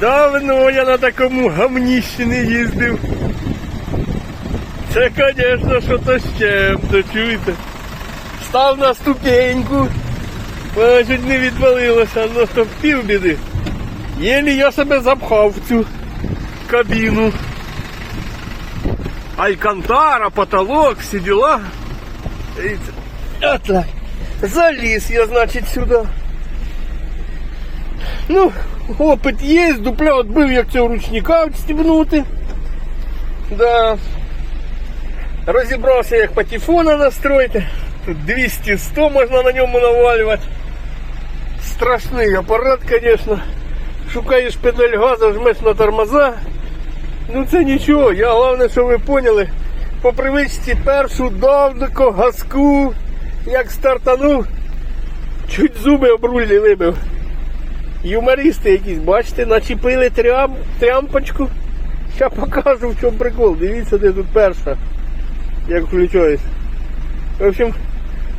Давно я на такому гамніщі не їздив. Це, звісно, що то ще, то чуєте. Став на ступеньку, вона чуть не відвалилося, ну то півбіди. Єлі я себе запхав в цю кабіну. Алькантара, потолок, всі діла. Заліз я, значить, сюди. Ну, опит є, дупля відбив, як цього ручника відстібнути. Да. Розібрався, як патефона настроїти. Тут 200-100 можна на ньому навалювати. Страшний апарат, звісно. Шукаєш педаль газу, жмеш на тормоза. Ну це нічого, я головне, що ви поняли. По привичці першу давнико, газку, як стартанув, чуть зуби об вибив. Юмористи якісь, бачите, начепили трям, трямпочку. Ща покажу, в чому прикол. Дивіться, де тут перша. Як включаюсь. В общем,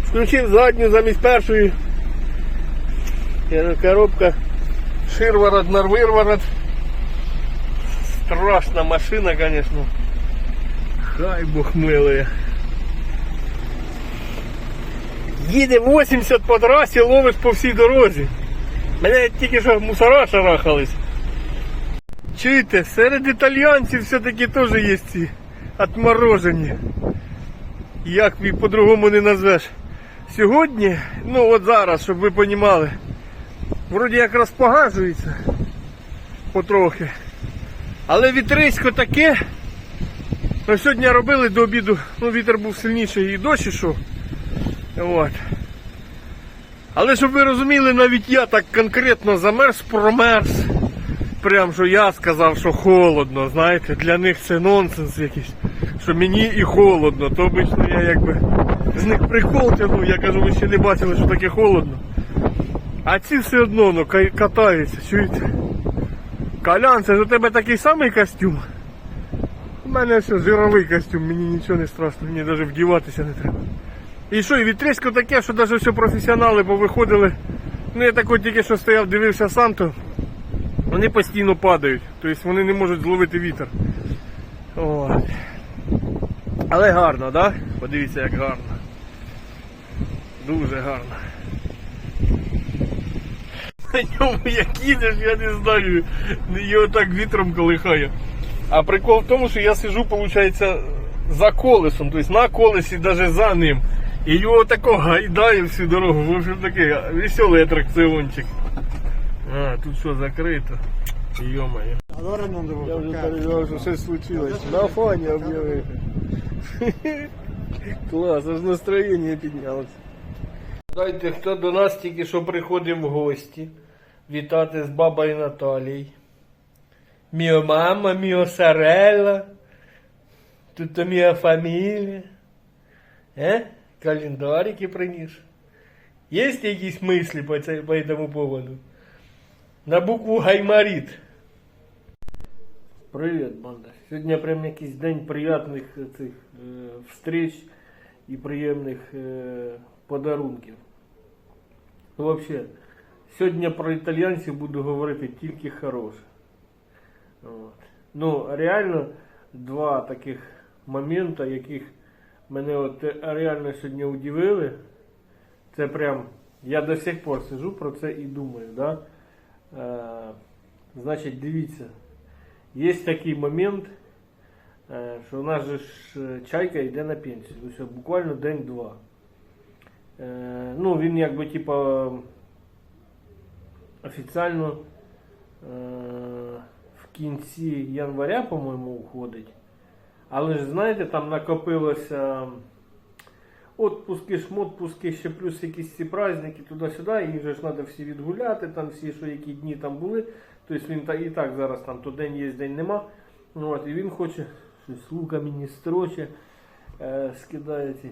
включив задню замість першої. Коробка. Ширворот, нарвирворот. Страшна машина, конечно. Хай Бог милує. Їде 80 по трасі, ловиш по всій дорозі. Мене тільки що мусора шарахались. Чуєте, серед італьянців все-таки теж є ці отморожені. Як по-другому не назвеш. Сьогодні, ну от зараз, щоб ви розуміли, вроді як розпогажується потрохи. Але вітрисько таке. Ну, сьогодні робили до обіду, ну вітер був сильніший і дощ ішов. От. Але щоб ви розуміли, навіть я так конкретно замерз, промерз. Прям що я сказав, що холодно, знаєте, для них це нонсенс якийсь. Що мені і холодно, то обично я якби з них прикол тягну, я кажу, ви ще не бачили, що таке холодно. А ці все одно ну, катаються, чуєте? Колян, це ж у тебе такий самий костюм. У мене все жировий костюм, мені нічого не страшно, мені навіть вдіватися не треба. І що, і вітрісько таке, що навіть все професіонали повиходили. Ну я такой тільки що стояв, дивився сам, то вони постійно падають. Тобто вони не можуть зловити вітер. От. Але гарно? Да? Подивіться, як гарно. Дуже гарно. На ньому як їдеш, я не знаю. Його так вітром колихає. А прикол в тому, що я сижу, виходить, за колесом, тобто на колесі, навіть за ним. І його тако гайдає всю дорогу. В общем такий веселий атракціончик. А, тут що закрито. Йо-моє. Я вже переживав, що щось случилось. На фоні об'явили. Клас, аж настроєння піднялося. Дайте, хто до нас тільки що приходив в гості. Вітати з бабою Наталією. Міо мама, міо сарелла. Тут то мія фамілія. Е? Календарики приніс. Є якісь мислі по, цей, по этому поводу? На букву Гаймарит. Привіт, банда. Сьогодні прям якийсь день приятних е, цих е, встреч і приємних е, подарунків. Ну, взагалі, сьогодні про італійців буду говорити тільки хороше. От. Ну, реально, два таких моменти, яких мене от е, реально сьогодні удивили. Це прям, я до сих пор сижу про це і думаю. Да? Е, значить, дивіться. Є такий момент, е, що у нас же ж е, чайка йде на пенсію. Ось буквально день-два. Е, Ну, він якби типа офіційно е, в кінці января, по-моєму, уходить. Але ж знаєте, там накопилося отпуски, шмотпуски, ще плюс якісь ці праздники туди-сюди, їх же ж треба всі відгуляти, там всі, що які дні там були. Тобто він і так зараз там то день є, день нема. Ну, От, і він хоче щось лука мені строче, е, скидає ці.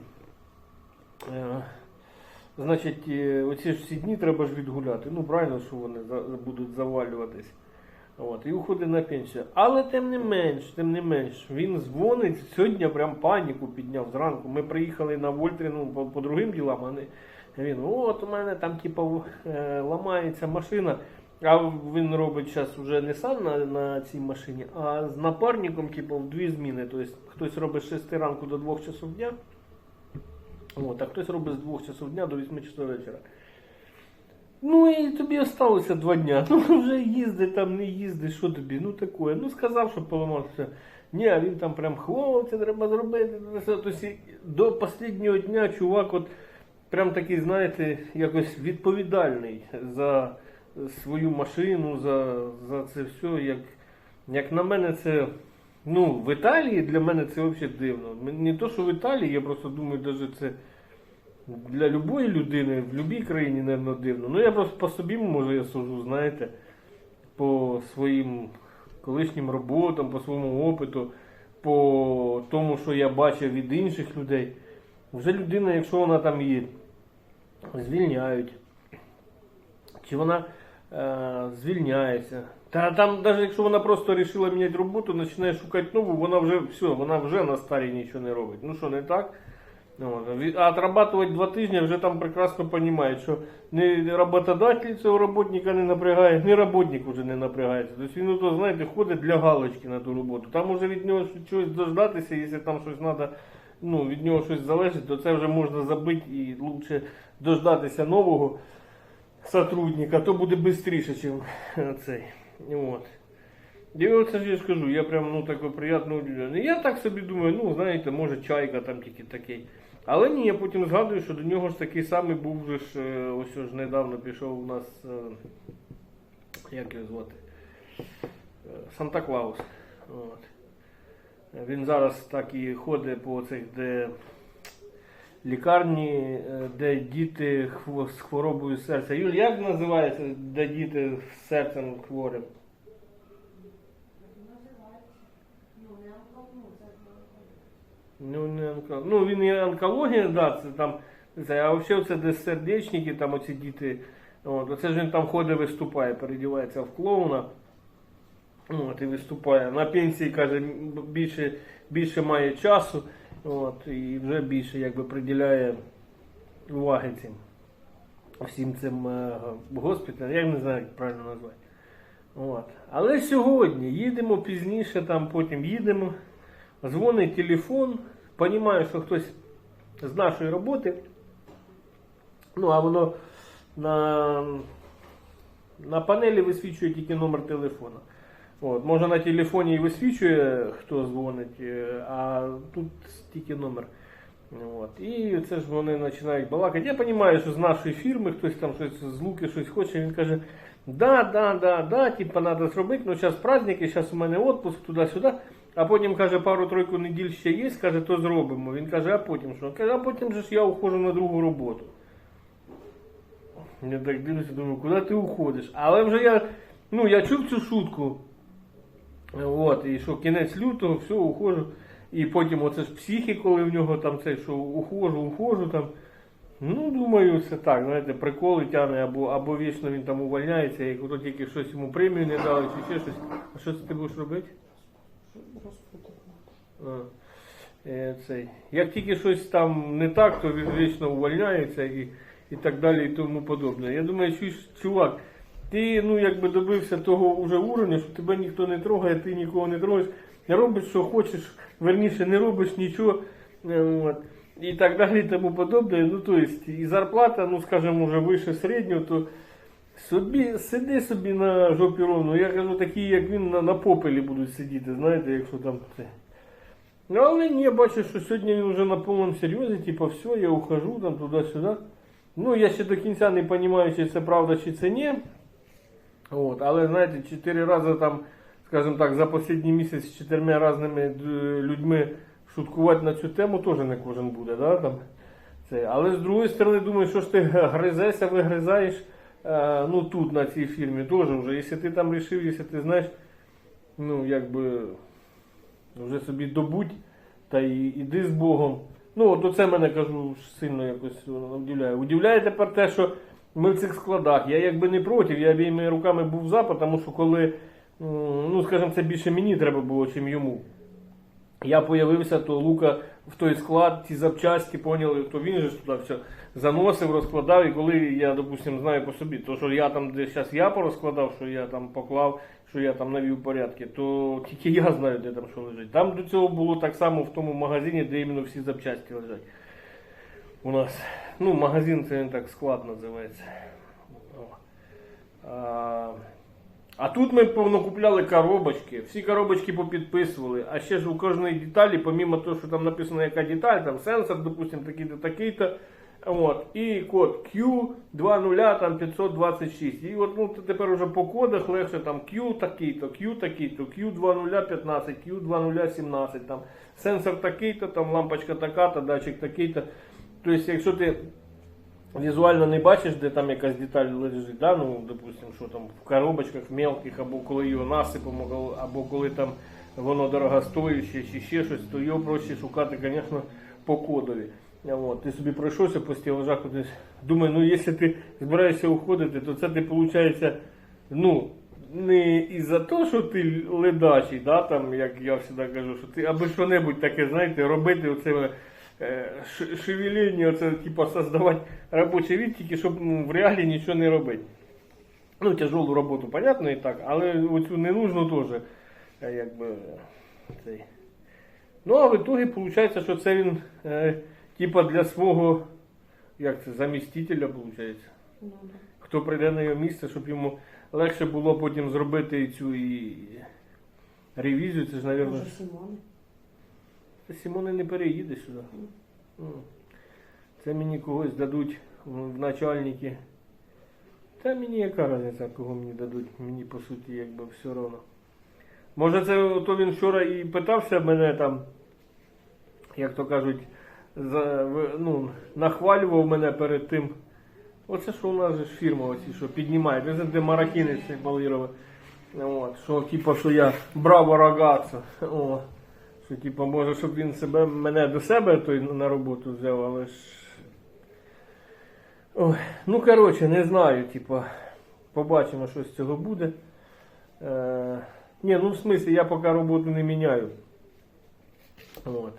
Е, значить, е, оці ж всі дні треба ж відгуляти. Ну, правильно, що вони будуть завалюватись. От, і уходить на пенсію. Але тим не менш, тим не менш, він дзвонить, сьогодні прям паніку підняв зранку. Ми приїхали на Вольтрі ну, по, по другим ділам, а він, от у мене там типу, е, ламається машина. А він робить зараз вже не сам на, на цій машині, а з напарником, типу, в дві зміни. Тобто хтось робить з 6 ранку до 2 часов дня, от, а хтось робить з 2 часов дня до 8 часов вечора. Ну і тобі осталося два дня. Ну вже їзди там, не їзди, що тобі, ну таке. Ну сказав, що поламався. Ні, а він там прям хлопці, треба зробити. Тобто до останнього дня чувак от прям такий, знаєте, якось відповідальний за свою машину, за, за це все. Як, як на мене, це. Ну, в Італії для мене це взагалі дивно. Не то, що в Італії, я просто думаю, навіть це для любої людини в будь-якій країні, мабуть, дивно. Ну я просто по собі, може, я сужу, знаєте, по своїм колишнім роботам, по своєму опиту, по тому, що я бачив від інших людей. Вже людина, якщо вона там є, звільняють, чи вона е, звільняється. Та там, навіть якщо вона просто вирішила міняти роботу, починає шукати нову, вона вже все, вона вже на старій нічого не робить. Ну що, не так? Ну, А отрабатывать два тижні вже там прекрасно розуміють, що не роботодатель цього роботника не напрягає, ні роботник вже не напрягається. Тобто він, то, знаєте, ходить для галочки на ту роботу. Там може від нього щось дождатися, якщо там щось треба, ну, від нього щось залежить, то це вже можна забити і краще дождатися нового сотрудника, то буде швидше, ніж цей. От. І оце ж я скажу, я прям ну такий приємно удивлений. Я так собі думаю, ну знаєте, може чайка там тільки такий. Але ні, я потім згадую, що до нього ж такий самий був же ж, е, ось ж недавно пішов у нас, е, як його звати? Е, Санта Клаус. От. Він зараз так і ходить по цих, де лікарні, де діти з хворобою серця. Юль, як називається, де діти з серцем хворим? Ну, не онко... ну він і онкологія, да, це там. Це, а взагалі це де сердечники, там оці діти. От, оце ж він там ходить, виступає, передівається в клоуна. От, і виступає. На пенсії, каже, більше, більше має часу. От, і вже більше якби приділяє уваги цим всім цим е, госпіталям. Я не знаю, як правильно назвати. От. Але сьогодні їдемо пізніше, там потім їдемо. Дзвонить телефон, розумію, що хтось з нашої роботи. Ну, а воно на, на панелі висвічує тільки номер телефона. От, може на телефоні і висвічує, хто дзвонить, е, а тут тільки номер. От. І це ж вони починають балакати. Я розумію, що з нашої фірми хтось там щось з луки щось хоче. Він каже, да, да, да, да, типа треба зробити, ну зараз праздники, зараз у мене відпуск туди-сюди. А потім каже, пару-тройку неділь ще є, каже, то зробимо. Він каже, а потім що? Каже, а потім же ж я уходжу на другу роботу. Я так дивлюся, думаю, куди ти уходиш? Але вже я, ну, я чув цю шутку. От, і що кінець лютого, все, уходжу. І потім оце ж психі, коли в нього там це, що ухожу, ухожу там. Ну, думаю, це так, знаєте, приколи тягне, або, або вічно він там увольняється, як ото тільки щось йому премію не дали, чи ще щось. А що це ти будеш робити? Е, цей. Як тільки щось там не так, то він вічно увольняється і, і так далі, і тому подобне. Я думаю, що чувак, ти ну, якби добився того уже уровня, що тебе ніхто не трогає, ти нікого не трогаєш, робиш, що хочеш, верніше не робиш нічого. е, От. І так далі, і тому подобне. Ну, то есть, і зарплата, ну, скажімо, вже вище середнього, то собі, сиди собі на жопі ровно. Я кажу, такі, як він, на, на попелі будуть сидіти, знаєте, якщо там це. Ну, але ні, я бачу, що сьогодні він вже на повному серйозі, типу, все, я ухожу там туди-сюди. Ну, я ще до кінця не розумію, чи це правда, чи це ні. От, але знаєте, чотири рази там, скажімо так, за останній місяць з чотирма різними е, людьми шуткувати на цю тему теж не кожен буде. Да, там, це. Але з другої сторони, думаю, що ж ти гризешся, вигризаєш е, ну, тут, на цій фірмі, теж вже. Якщо ти там вирішив, якщо ти знаєш, ну, якби вже собі добудь та і іди з Богом. Ну, от оце мене кажу сильно якось удивляє. Удивляє тепер те, що ми в цих складах. Я якби не проти, я обійми руками був за, тому що коли, ну скажімо, це більше мені треба було, чим йому. Я появився, то Лука в той склад, ті запчасті, поняли, то він же туди все заносив, розкладав. І коли я, допустим, знаю по собі, то що я там, де зараз я порозкладав, що я там поклав, що я там навів порядки, то тільки я знаю, де там що лежить. Там до цього було так само в тому магазині, де іменно всі запчасті лежать. У нас. Ну, магазин це він так склад називається. А, а тут ми повнокупляли коробочки, всі коробочки попідписували, а ще ж у кожної деталі, помімо того, що там написано яка деталь, там сенсор, допустим, такий-то, такий-то. От, і код Q20 там 526. І от ну, тепер уже по кодах легше там Q такий-то, Q такий-то, Q2015, Q2017, там сенсор такий-то, там лампочка така-то, датчик такий-то. Тобто, якщо ти візуально не бачиш, де там якась деталь лежить, да? ну, допустим, що там в коробочках мелких, або коли його насипом, або коли там воно дорогостояще, чи ще щось, то його проще шукати, звісно, по кодові. От, ти собі пройшовся по стілажах. Думаю, ну якщо ти збираєшся уходити, то це ти виходить, ну, не із-за того, що ти ледачий, да, там, як я завжди кажу, що ти аби що-небудь таке, знаєте, робити оце е, ш- шевеління, оце, типу, создавати робочі відтіки, щоб ну, в реалі нічого не робити. Ну, тяжелу роботу, понятно, і так, але оцю ненужну теж, е, якби, цей. Ну, а в итоге виходить, що це він, е, типа, для свого, як це, замістителя, виходить. Ну. Хто прийде на його місце, щоб йому легше було потім зробити цю і ревізію, це ж, мабуть? Та Сімони не переїде сюди. Це мені когось дадуть в начальники. Та мені яка різниця, кого мені дадуть, мені по суті якби все одно. Може це то він вчора і питався мене там, як то кажуть, за, ну, нахвалював мене перед тим. Оце що у нас же ж фірма оці, що піднімає. Ви знаєте, маракінець цей баліровий. От, що типу, що я браво рагацо. Що, типу, може, щоб він себе, мене до себе той на роботу взяв, але ж. Ой, ну, коротше, не знаю, типу, побачимо, що з цього буде. Е, ні, ну в смислі, я поки роботу не міняю. От.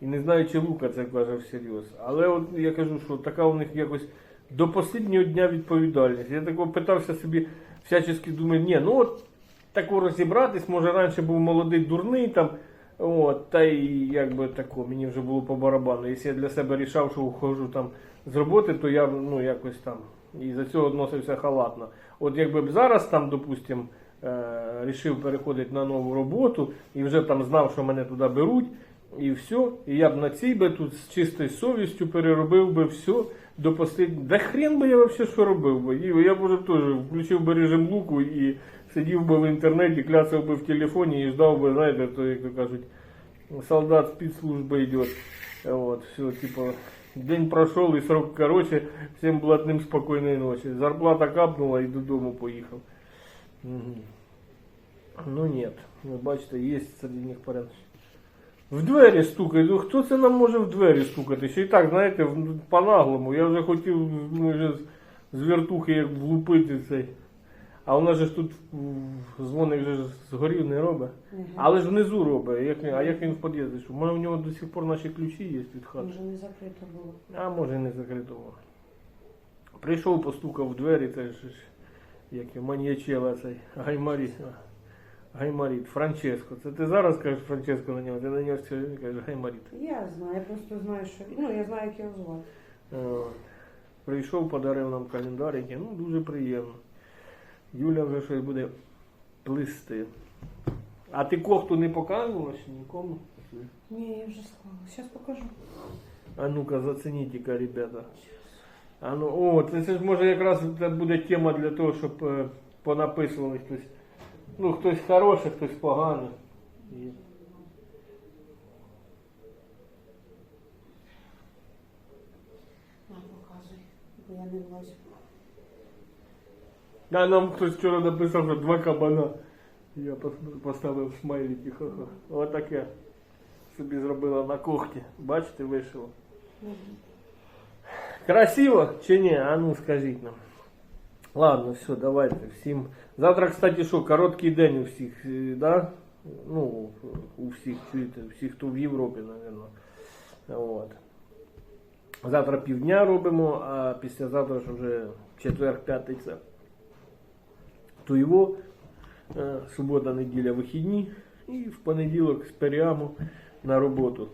І не знаю, чи Лука це каже всерйоз. Але от я кажу, що така у них якось до останнього дня відповідальність. Я такого питався собі всячески думаю, ні, ну от тако розібратись, може раніше був молодий дурний там. От, та й якби тако, мені вже було по барабану. Якщо я для себе рішав, що ухожу там з роботи, то я ну якось там і за цього відносився халатно. От якби б зараз там, допустим, е, рішив переходити на нову роботу і вже там знав, що мене туди беруть, і все, і я б на цій би тут з чистою совістю переробив би все до останнього. Да хрен би я взагалі що робив би. І я б уже теж включив би режим луку і сидів би в інтернеті, кляцав би в телефоні і ждав би, знаєте, то, як то кажуть, солдат спецслужбы идет. Вот, все, типа, день прошел и срок короче, всем блатным спокойной ночи. Зарплата капнула и додому поїхав. Мгм. Ну нет, ви бачите, є серед них порядок. В двері стукають. Ну хто це нам може в двері стукати? Ще й так, знаєте, в- по-наглому. Я вже хотів ну, вже з, з вертухи як влупити цей. А у нас же ж тут дзвоник же ж згорів не робить. Мгм. Але ж внизу робить. Як, а як він в під'їзді? Що? Може у нього до сих пор наші ключі є від хати? Може, не закрито було. А може не закрито було. Прийшов, постукав в двері, це ж як маньячела цей Гаймаріт. Гаймаріт, Франческо. Це ти зараз кажеш Франческо на нього, ти на нього сьогодні кажеш Гаймаріт. Я знаю, я просто знаю, що. Ну, я знаю, як його звати. Прийшов, подарив нам календарики, ну дуже приємно. Юля вже щось буде плисти. А ти кофту не показувала ще нікому? Ні, я вже склала. Зараз покажу. А ну-ка, зацініть-ка, ребята. А ну, о, це, це ж може якраз це буде тема для того, щоб е, понаписували хтось. Ну, хтось хороший, хтось поганий. І... На, показуй. Бо я не влазю. А нам хтось вчора написав, що два кабана. Я пос- поставив смайлики, ха-ха. Отаке собі зробила на кухні. Бачите, вийшло. Мгм. Красиво чи ні? А ну скажіть нам. Ладно, все, давайте всім. Завтра, кстати, що, короткий день у всіх, е, да? Ну, у всіх, чуєте, всіх, хто в Європі, мабуть. От. Завтра півдня робимо, а післязавтра ж вже четвер, п'ятниця. То його е, субота, неділя, вихідні. І в понеділок з періаму на роботу.